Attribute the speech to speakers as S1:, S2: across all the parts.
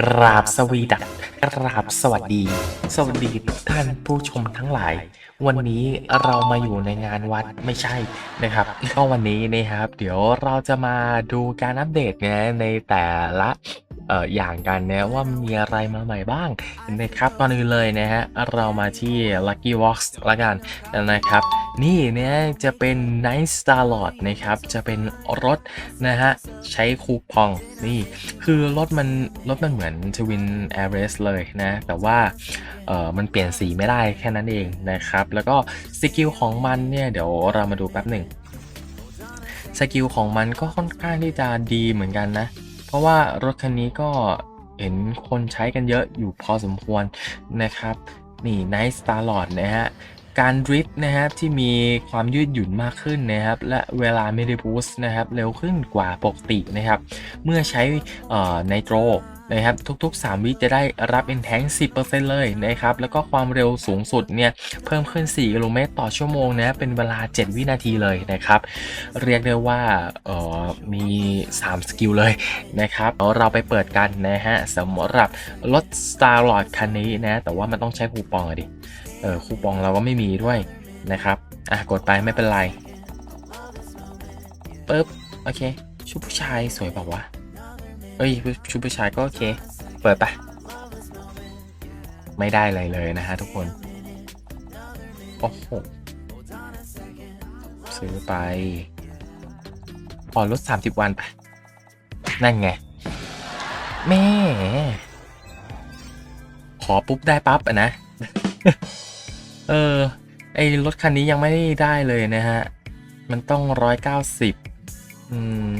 S1: กราบสวีดัสกราบสวัสดี สวัสดีทุกท่านผู้ชมทั้งหลาย วันนี้เรามาอยู่ในงานวัดไม่ใช่นะครับก็วันนี้นะครับ เดี๋ยวเราจะมาดูการอัปเดตนะในแต่ละ อ่ออย่างกันนะว่ามีอะไรมาใหม่บ้างนะครับตอนอื่นเลยนะฮะเรามาที่ Lucky Box ละกันนะครับ นี่เนี่ยจะเป็น Night Star Lord นะครับ จะเป็นรถนะฮะใช้คูปองนี่ คือรถมันรถมันเหมือน Twin a i r r a c e เลยนะ แต่ว่าเออมันเปลี่ยนสีไม่ได้แค่นั้นเองนะครับ แล้วก็สกิลของมันเนี่ยเดี๋ยวเรามาดูแป๊บหนึ่งสกิลของมันก็ค่อนข้างที่จะดีเหมือนกันนะ เพราะว่ารถคันนี้ก็เห็นคนใช้กันเยอะอยู่พอสมควรนะครับ นี่ Night Star Lord นะฮะ การดริฟต์นะครับที่มีความยืดหยุ่นมากขึ้นนะครับ และเวลาไม่ได้บูสต์นะครับเร็วขึ้นกว่าปกตินะครับ เมื่อใช้ไนโตรนะครับทุกๆ 3 วิจะได้รับเป็นแทง10%เลยนะครับ แล้วก็ความเร็วสูงสุดเนี่ยเพิ่มขึ้น 4 กิโลเมตรต่อชั่วโมงนะเป็นเวลา 7 วินาทีเลยนะครับ เรียกได้ว่าเออมี 3 สกิลเลยนะครับเดี๋ยวเราไปเปิดกันนะฮะสำหรับรถ Star Lord คันนี้นะ แต่ว่ามันต้องใช้คูปองอะดิ เออคูปองเราก็ไม่มีด้วยนะครับ อะกดไปไม่เป็นไรปึ๊บโอเค ชุดผู้ชายสวยแบบวะเอ้ยชุดผู้ชายก็โอเค เปิดไปไม่ได้อะไรเลยนะฮะทุกคน โอ้โห ซื้อไปพอนลด30 วันไป นั่นไง แม่ ขอปุ๊บได้ปั๊บอะนะ เออ ไอรถคันนี้ยังไม่ได้เลยนะฮะ มันต้องร้อยเก้าสิบอืม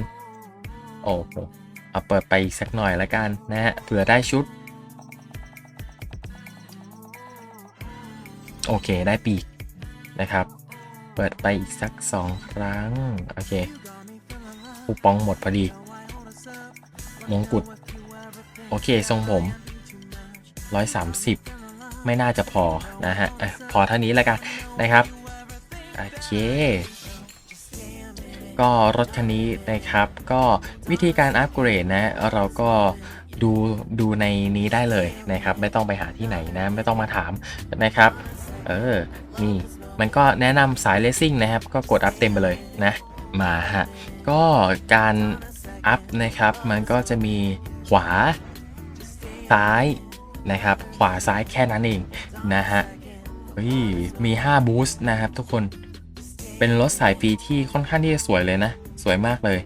S1: โอ้โหเอาเปิดไปอีกสักหน่อยละกันนะฮะ เผื่อได้ชุด โอเค ได้ปีกนะครับ เปิดไปอีกสักสองครั้ง โอเค คูปองหมดพอดี มงกุฎ โอเค ทรงผมร้อยสามสิบ ไม่น่าจะพอนะฮะพอเท่านี้แล้วกันนะครับโอเคก็รถคันนี้นะครับ ก็วิธีการอัปเกรดนะเราก็ดูดูในนี้ได้เลยนะครับ ไม่ต้องไปหาที่ไหนนะไม่ต้องมาถามนะครับเออนี่มันก็แนะนำสายเลสซิ่งนะครับ ก็กดอัพเต็มไปเลยนะมาฮะก็การอัพนะครับมันก็จะมีขวาซ้าย นะครับ ขวาซ้ายแค่นั้นเองนะฮะเฮ้ยมี 5 บูสต์นะครับทุกคนเป็นรถสายฟรีที่ค่อนข้างที่จะสวยเลยนะ สวยมากเลย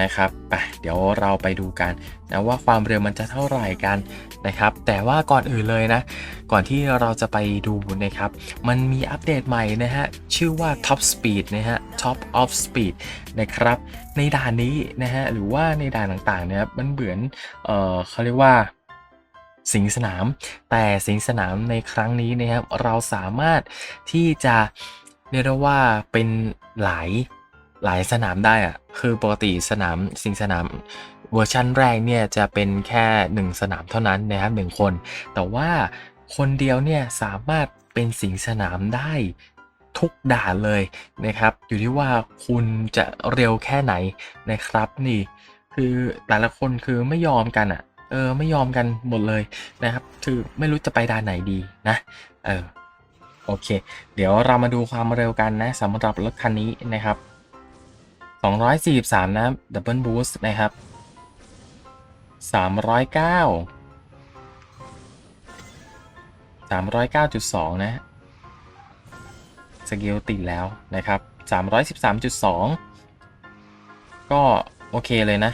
S1: นะครับไปเดี๋ยวเราไปดูกันนะว่าความเร็วมันจะเท่าไหร่กันนะครับ แต่ว่าก่อนอื่นเลยนะ ก่อนที่เราจะไปดูนะครับ มันมีอัปเดตใหม่นะฮะ ชื่อว่า Top Speed นะฮะ Top of Speed นะครับ ในด่านนี้นะฮะ หรือว่าในด่านต่างๆนะครับ มันเหมือน เออเขาเรียกว่า สิงสนาม แต่สิงสนามในครั้งนี้นะครับ เราสามารถที่จะเรียกว่าเป็นหลายหลายสนามได้อะคือปกติสนามสิงสนามเวอร์ชันแรกเนี่ยจะเป็นแค่ 1 สนามเท่านั้นนะครับหนึ่งคน แต่ว่าคนเดียวเนี่ยสามารถเป็นสิงสนามได้ทุกด่านเลยนะครับ อยู่ที่ว่าคุณจะเร็วแค่ไหนนะครับนี่คือแต่ละคนคือไม่ยอมกันอะ่ะ เออไม่ยอมกันหมดเลยนะครับ คือไม่รู้จะไปด่านไหนดีนะ เออโอเค เดี๋ยวเรามาดูความเร็วกันนะสำหรับรถคันนี้นะครับ 243 นะดับเบิลบูสต์นะครับ 309 309.2 นะสกิลติดแล้วนะครับ 313.2 ก็โอเคเลยนะ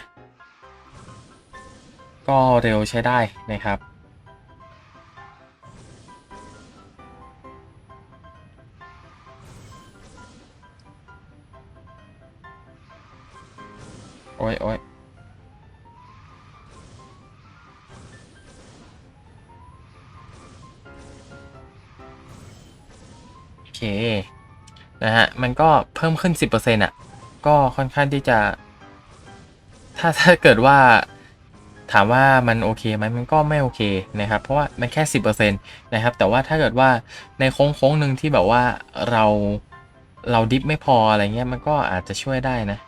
S1: ก็เร็วใช้ได้นะครับ โอ้ยโอ้ยโอเค นะฮะ มันก็เพิ่มขึ้น 10%อะ ก็ค่อนข้างที่จะ ถ้าถ้าเกิดว่า ถามว่ามันโอเคไหมมันก็ไม่โอเคนะครับ เพราะว่ามันแค่ 10%นะครับ แต่ว่าถ้าเกิดว่าในโค้งโค้งหนึ่งที่แบบว่าเราเราดิฟไม่พออะไรเงี้ยมันก็อาจจะช่วยได้นะ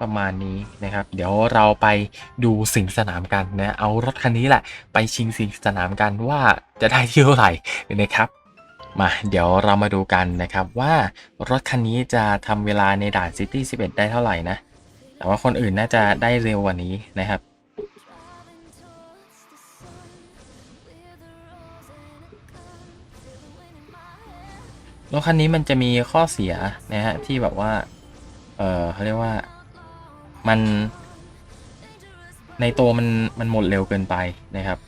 S1: ประมาณนี้นะครับ เดี๋ยวเราไปดูสิงสนามกันนะเอารถคันนี้แหละ ไปชิงสิงสนามกันว่าจะได้ที่เท่าไหร่นะครับมาเดี๋ยวเรามาดูกันนะครับว่ารถคันนี้จะทำเวลาในด่าน City 11 ได้เท่าไหร่นะ แต่ว่าคนอื่นน่าจะได้เร็วกว่านี้นะครับ รถคันนี้มันจะมีข้อเสียนะฮะที่แบบว่า เออเขาเรียกว่ามันในตัวมันมันหมดเร็วเกินไปนะครับ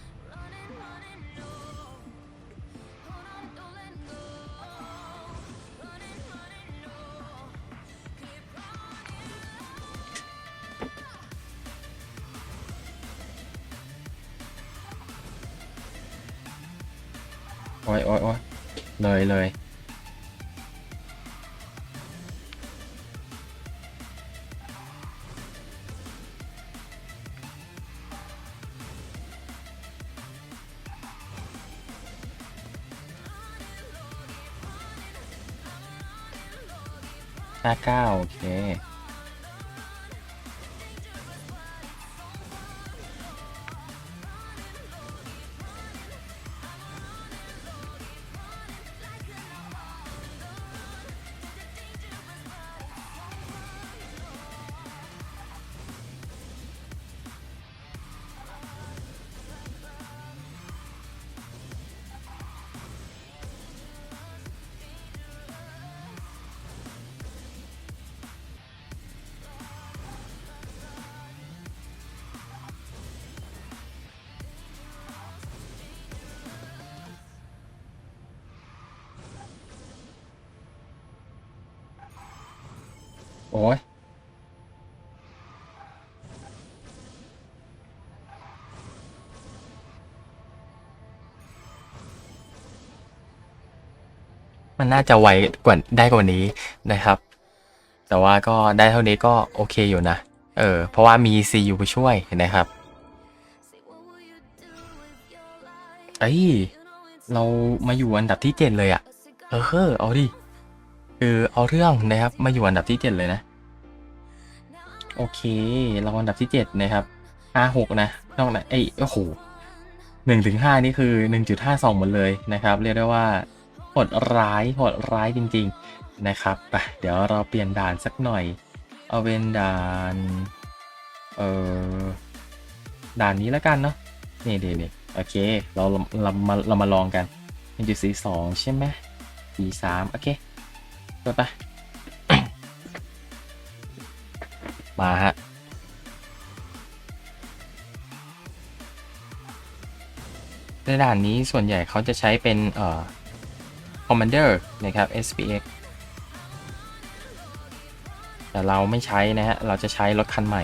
S1: ห้าเก้าโอเค อ้ยมันน่าจะไวกว่าได้กว่านี้นะครับ แต่ว่าก็ได้เท่านี้ก็โอเคอยู่นะ เออ เพราะว่ามี CU ไปช่วยนะครับ เอ้ย เรามาอยู่อันดับที่เจ็ดเลยอะเออ เอาดิ คือเอาเรื่องนะครับ มาอยู่อันดับที่เจ็ดเลยนะ โอเคเราอันดับที่เจ็ดนะครับห้าหกนะนอกนั้นเอ้โอ้โหหนึ่งถึงห้านี่คือหนึ่งจุดห้าสองหมดเลยนะครับ เรียกได้ว่าโหดร้ายโหดร้ายจริง ๆนะครับไปเดี๋ยวเราเปลี่ยนด่านสักหน่อย เอาเป็นด่านเออด่านนี้แล้วกันเนาะนี่เดี๋ยวโอเค เราเรามาเรามาลองกันเป็นจุดสีสองใช่ไหมสีสามโอเคกดไป มาฮะในด่านนี้ส่วนใหญ่เขาจะใช้เป็นเอ่อ Commander นะครับ SPX แต่เราไม่ใช้นะฮะ เราจะใช้รถคันใหม่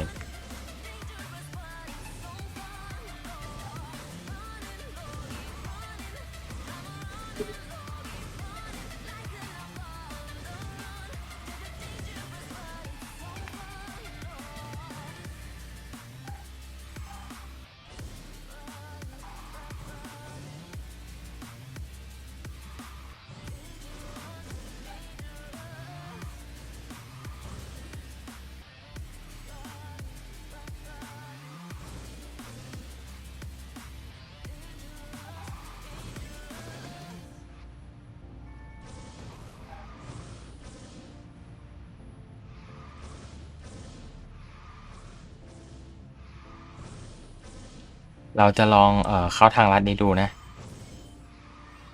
S1: เราจะลองเอ่อเข้าทางลัดนี้ดูนะ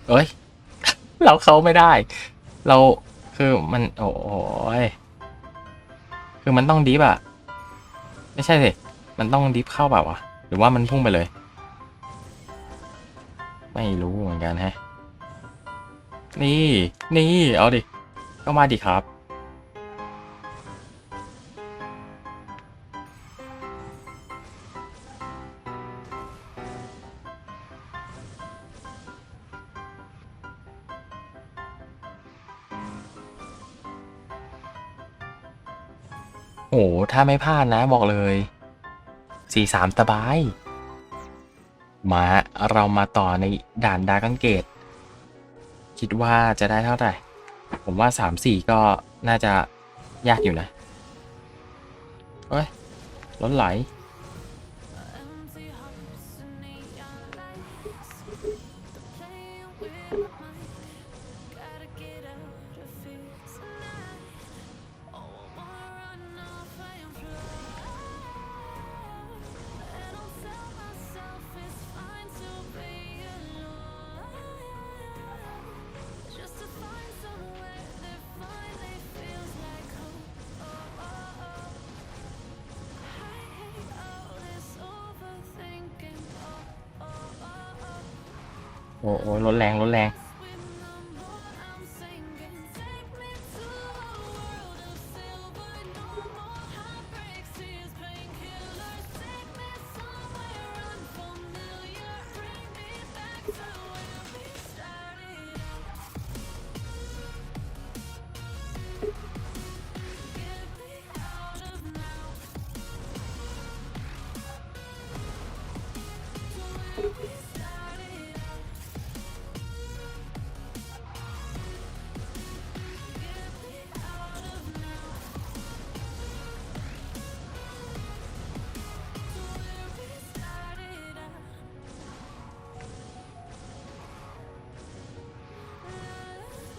S1: เอ้ย เราเข้าไม่ได้ เราคือมันโอ้ยคือมันต้องดิฟอะไม่ใช่สิมันต้องดิฟเข้าแบบวะหรือว่ามันพุ่งไปเลย ไม่รู้เหมือนกันแฮะนี่ นี่ เอาดิ ก็มาดิครับ โอ้โหถ้าไม่พลาดนะบอกเลยสี่สามสบาย มาเรามาต่อในด่านดากันเกต คิดว่าจะได้เท่าไหร่ ผมว่าสามสี่ก็น่าจะยากอยู่นะ เฮ้ยล้นไหล โอ้โอ้รถแรงรถแรง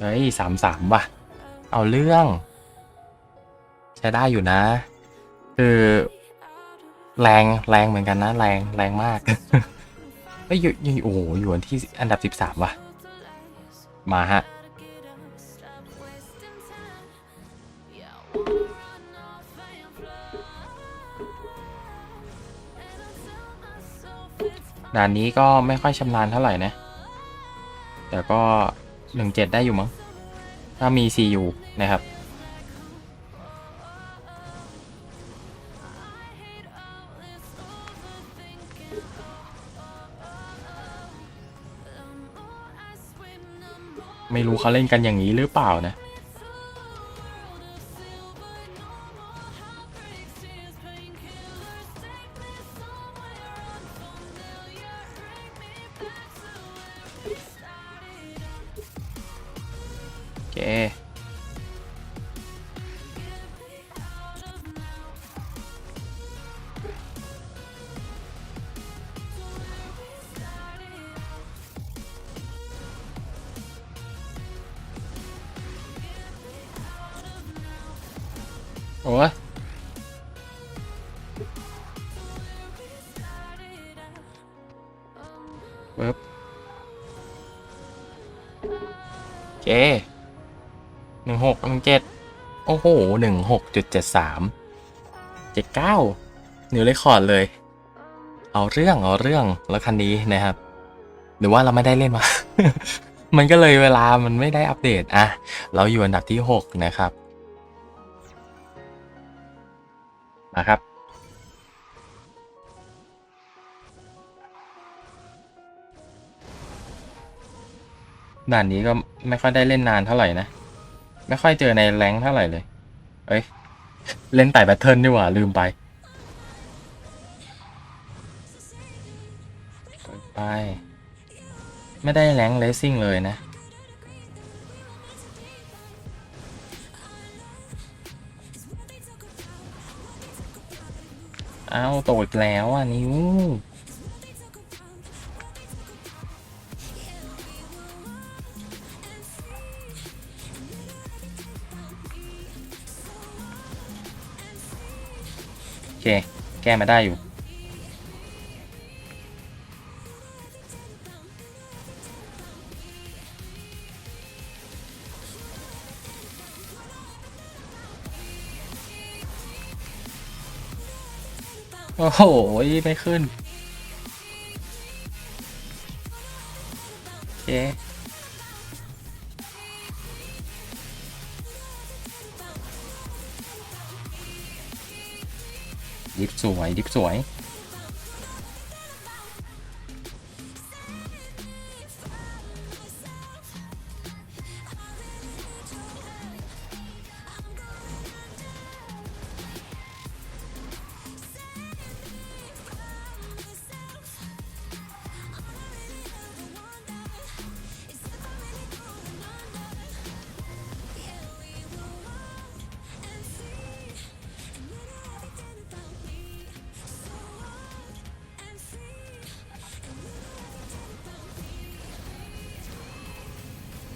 S1: เฮ้ยสามสามว่ะ เอาเรื่อง ใช้ได้อยู่นะ คือ แรงแรงเหมือนกันนะ แรงแรงมากเฮ้ยอยู่อยู่โอ้โหอยู่อันที่อันดับสิบสามว่ะ มาฮะด่านนี้ก็ไม่ค่อยชำนาญเท่าไหร่นะ แต่ก็ หนึ่งเจ็ดได้อยู่มั้ง ถ้ามีซีอยู่นะครับ ไม่รู้เขาเล่นกันอย่างนี้หรือเปล่านะ โอ้ยปึ๊บเคหนึ่งหกหนึ่งเจ็ดโอ้โหหนึ่งหกจุดเจ็ดสามเจ็ดเก้านิวเรคคอร์ดเลย เอาเรื่อง เอาเรื่องแล้วคันนี้นะครับ หรือว่าเราไม่ได้เล่นมา มันก็เลยเวลามันไม่ได้อัปเดต อะ เราอยู่อันดับที่ 6 นะครับ มาครับ ด่านนี้ก็ไม่ค่อยได้เล่นนานเท่าไหร่นะ ไม่ค่อยเจอในแรงเท่าไหร่เลย เอ้ย เล่นไต่แบทเทิลดีกว่าลืมไปไป ไม่ได้แรงเลสซิ่งเลยนะ เอาตอีกแล้วอะนิ้วโอเค แก้มาได้อยู่ โอ้โห ไม่ขึ้น โอเค ดิฟสวย ดิฟสวย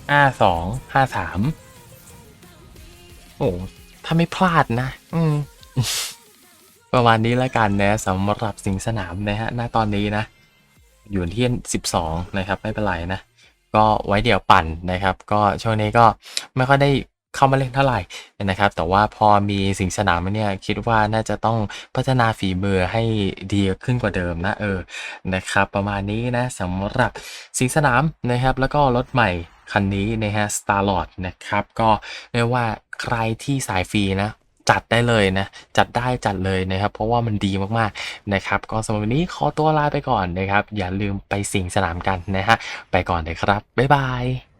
S1: ห้าสองห้าสามโอ้ถ้าไม่พลาดนะ อืม ประมาณนี้แล้วกันนะสำหรับสิงสนามนะฮะ ณ ตอนนี้นะ อยู่ที่12นะครับ ไม่เป็นไรนะ ก็ไว้เดี๋ยวปั่นนะครับ ก็ช่วงนี้ก็ไม่ค่อยได้เข้ามาเล่นเท่าไหร่นะครับ แต่ว่าพอมีสิงสนามเนี่ยคิดว่าน่าจะต้องพัฒนาฝีมือให้ดีขึ้นกว่าเดิมนะเออนะครับ ประมาณนี้นะสำหรับสิงสนามนะครับ แล้วก็รถใหม่ คันนี้นะฮะ Starlord นะครับ ก็เรียกว่าใครที่สายฟรีนะ จัดได้เลยนะ จัดได้จัดเลยนะครับ เพราะว่ามันดีมากๆนะครับ ก็สำหรับวันนี้ขอตัวลาไปก่อนนะครับ อย่าลืมไปสิงสนามกันนะฮะ ไปก่อนเลยครับ บ๊ายบาย